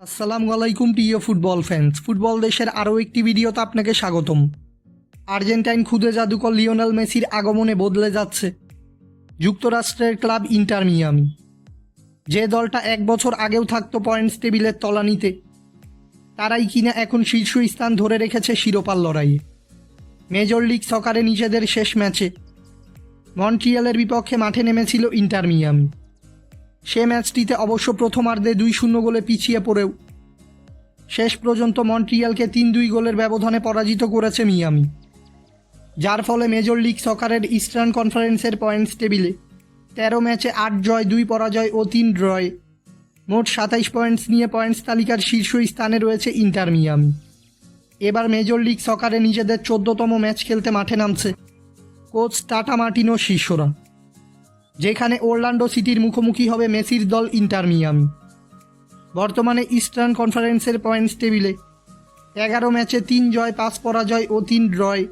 আসসালামু আলাইকুম প্রিয় ফুটবল ফ্যান্স ফুটবল দেশের আরও একটি ভিডিওতে আপনাকে স্বাগতম। আর্জেন্টাইন খুদে জাদুকর লিওনেল মেসির আগমনে বদলে যাচ্ছে যুক্তরাষ্ট্রের ক্লাব ইন্টার মিয়ামি। যে দলটা এক বছর আগেও থাকতো পয়েন্টস টেবিলের তলানিতে, তারাই কিনা এখন শীর্ষ স্থান ধরে রেখেছে শিরোপার লড়াইয়ে। মেজর লিগ সকারে নিজেদের শেষ ম্যাচে মন্ট্রিয়ালের বিপক্ষে মাঠে নেমেছিল ইন্টার মিয়ামি। সে ম্যাচটিতে অবশ্য প্রথমার্ধে দুই শূন্য গোলে পিছিয়ে পড়েও। শেষ পর্যন্ত মন্ট্রিয়ালকে তিন দুই গোলের ব্যবধানে পরাজিত করেছে মিয়ামি। যার ফলে মেজর লিগ সকারের ইস্টার্ন কনফারেন্সের পয়েন্টস টেবিলে তেরো ম্যাচে আট জয়, দুই পরাজয় ও তিন ড্রয়ে। মোট সাতাইশ পয়েন্টস নিয়ে পয়েন্টস তালিকার শীর্ষ স্থানে রয়েছে ইন্টার মিয়ামি। এবার মেজর লিগ সকারে নিজেদের চোদ্দতম ম্যাচ খেলতে মাঠে নামছে কোচ টাটা মার্টিনো শিষ্যরা। যেখানে ওরল্যান্ডো সিটির মুখোমুখি হবে মেসির দল ইন্টার মিয়ামি। বর্তমানে ইস্টার্ন কনফারেন্সের পয়েন্টস টেবিলে এগারো ম্যাচে তিন জয়, পাঁচ পরাজয় ও তিন ড্রয়।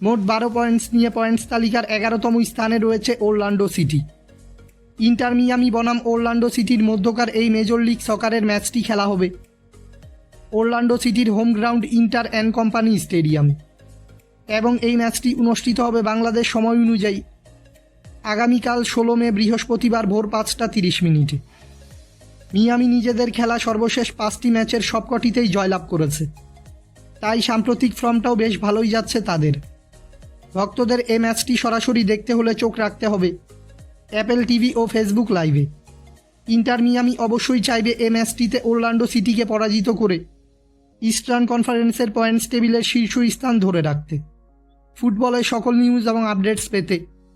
মোট বারো পয়েন্টস নিয়ে পয়েন্টস তালিকার এগারোতম স্থানে রয়েছে ওরল্যান্ডো সিটি। ইন্টার মিয়ামি বনাম ওরল্যান্ডো সিটির মধ্যকার এই মেজর লিগ সকারের ম্যাচটি খেলা হবে। ওরল্যান্ডো সিটির home ground Inter and company stadium. এবং এই ম্যাচটি অনুষ্ঠিত হবে বাংলাদেশ সময় অনুযায়ী আগামীকাল ষোলো মে বৃহস্পতিবার ভোর পাঁচটা তিরিশ মিনিটে। মিয়ামি নিজেদের খেলা সর্বশেষ পাঁচটি ম্যাচের সবকটিতেই জয়লাভ করেছে। তাই সাম্প্রতিক ফর্মটাও বেশ ভালোই যাচ্ছে তাদের। ভক্তদের এ ম্যাচটি সরাসরি দেখতে হলে চোখ রাখতে হবে অ্যাপেল টিভি ও ফেসবুক লাইভে। ইন্টার মিয়ামি অবশ্যই চাইবে এ ম্যাচটিতে ওরল্যান্ডো সিটিকে পরাজিত করে ইস্টার্ন কনফারেন্সের পয়েন্টস টেবিলের শীর্ষ স্থান ধরে রাখতে। ফুটবলের সকল নিউজ এবং আপডেটস পেতে